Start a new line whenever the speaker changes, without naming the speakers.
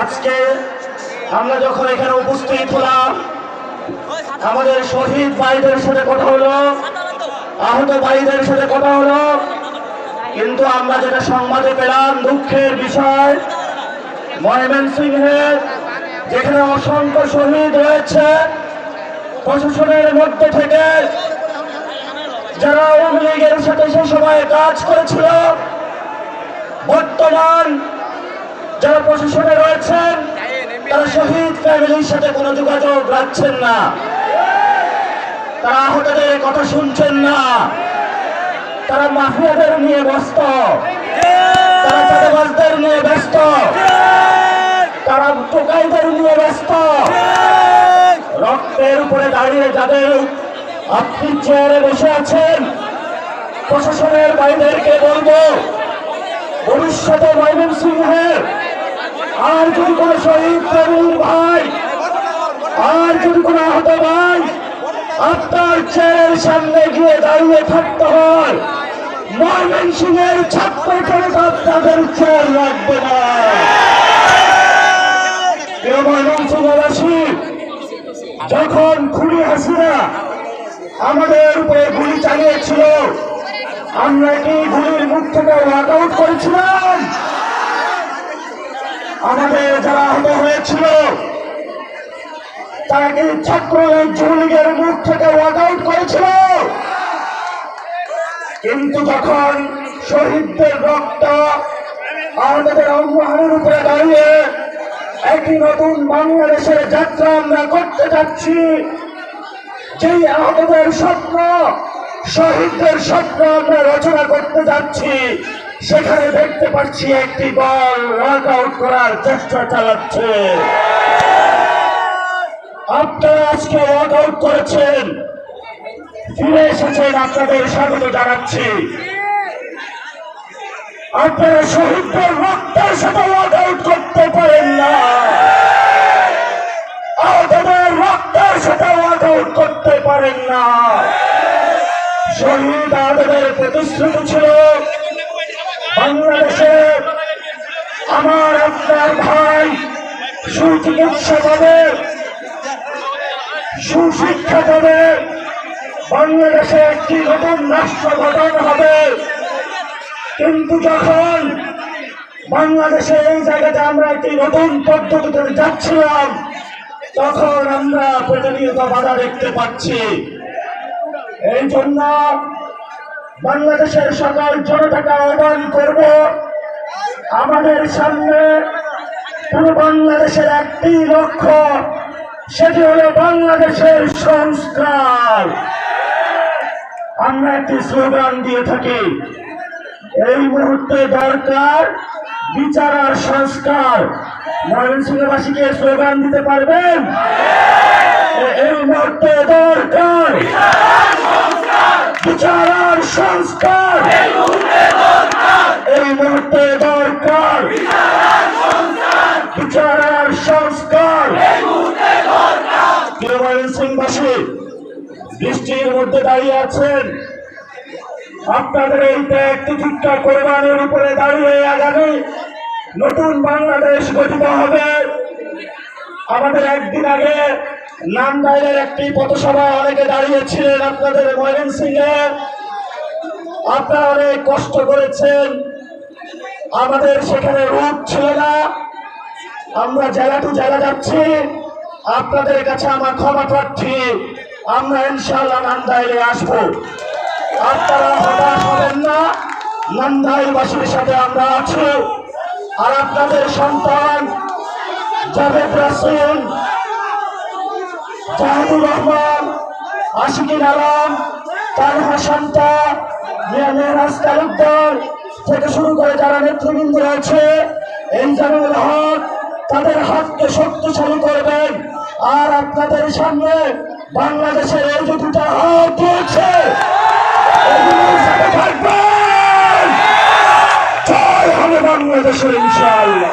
আজকে আমরা যখন এখানে উপস্থিত হলাম, আমাদের শহীদ ভাইদের সাথে কথা হলো, আহত ভাইদের সাথে কথা হলো, কিন্তু আমরা যেটা সংবাদে পেলাম, দুঃখের বিষয় ময়মনসিংহের যেখানে অসংখ্য শহীদ রয়েছে, প্রশাসনের মধ্যে থেকে যারা আওয়ামী লীগের সাথে সে সময় কাজ করেছিল, বর্তমান যারা প্রশাসনে রয়েছেন, তারা শহীদ ফ্যামিলির সাথে কোনো যোগাযোগ রাখছেন না। তারা আহতদের কথা শুনছেন না। তারা মাফিয়াদের নিয়ে ব্যস্ত। তারা চাঁদাবাজদের নিয়ে ব্যস্ত। তারা টোকাইদের নিয়ে ব্যস্ত। রক্তের উপরে দাঁড়িয়ে যাদের আপনি চেয়ারে বসে আছেন, প্রশাসনের বাইরেকে বলব, ভবিষ্যতে ময়মন সিংহের আর যদি কোনো শহীদ ফ্যামিলির ভাই, আর যদি কোনো আহত ভাই আপনার চেয়ারের সামনে গিয়ে দাঁড়িয়ে থাকতে হয় ময়মন সিংহের ছাত্র জনতা আপনাদের চেয়ার রাখবে না। যখন খুনি হাসিনা আমাদের উপরে গুলি চালিয়েছিল, আমরা কি গুলির মুখ থেকে ওয়াক আউট করেছিলাম? আমাদের যারা আহত হয়েছিল, তারা কি ছাত্র মুখ থেকে ওয়াক আউট করেছিল? কিন্তু যখন শহীদদের রক্ত আমাদের অঙ্গহানের উপরে দাঁড়িয়ে একটি নতুন বাংলাদেশের যাত্রা আমরা করতে যাচ্ছি, যেই আহতদের স্বপ্ন, শহীদদের স্বপ্ন আমরা রচনা করতে যাচ্ছি সেখানে দেখতে পাচ্ছি একটি দল ওয়ার্ক আউট করার চেষ্টা চালাচ্ছে। আপনারা আজকে ওয়ার্ক আউট করেছেন। ফিরে এসেছেন আপনাদের স্বাগত জানাচ্ছি। আপনারা শহীদদের রক্তের সাথে ওয়ার্ক আউট করতে পারেন না। আহতদের রক্তের সাথে ওয়ার্ক আউট করতে পারেন না। শহীদ আহতদের প্রতিশ্রুতি ছিল বাংলাদেশে আমার আপনার ভাই সুচিকিৎসা পাবে সুশিক্ষা পাবে বাংলাদেশে একটি নতুন রাষ্ট্র গঠন হবে। কিন্তু যখন বাংলাদেশে এই জায়গাতে আমরা একটি নতুন পদ্ধতিতে যাচ্ছিলাম, তখন আমরা প্রতিনিয়ত বাধা দেখতে পাচ্ছি। এই জন্য বাংলাদেশের সকল জনতাকে আহ্বান করব। আমাদের সামনে পুরো বাংলাদেশের একটি লক্ষ্য, সেটি হলো বাংলাদেশের সংস্কার। আমরা একটি স্লোগান দিয়ে থাকি, এই মুহূর্তে দরকার বিচার আর সংস্কার। ময়মনসিংহবাসীকে স্লোগান দিতে পারবেন? এই মুহূর্তে দরকার বিচার আর সংস্কার। এই মুহূর্তে দরকার। বিচার আর সংস্কার। ময়মনসিংহবাসী বৃষ্টির মধ্যে দাঁড়িয়ে আছেন। আপনাদের এই ত্যাগ তিতিক্ষা কোরবানের উপরে দাঁড়িয়ে আগামী নতুন বাংলাদেশ গঠিত হবে। আমাদের একদিন আগে নান্দাইলের একটি পথসভা অনেকে দাঁড়িয়েছিলেন আপনাদের ময়মন সিংহে আপনারা অনেক কষ্ট করেছেন। আমাদের সেখানে রূপ ছিল না। আমরা জেলা টু জেলা যাচ্ছি। আপনাদের কাছে আমার ক্ষমা প্রার্থী। আমরা ইনশাল্লাহ নান্দাইলে আসব। আপনারা হতাশ হবেন না। নান্দাইলবাসীর সাথে আমরা আছি। আর আপনাদের সন্তান জাভেদ রাসুল জাহাদুর রহমান আশিকিন আলম তানহা শান্তা মেহরাজ তালুকদার থেকে শুরু করে যারা নেতৃবৃন্দ রয়েছে, এই জানুল হক তাদের হাতকে শক্তিশালী করবেন আর আপনাদের সামনে বাংলাদেশের এই যে দুটা হাত এগুলোর থাকবেন। জয় হবে বাংলাদেশের ইনশাআল্লাহ।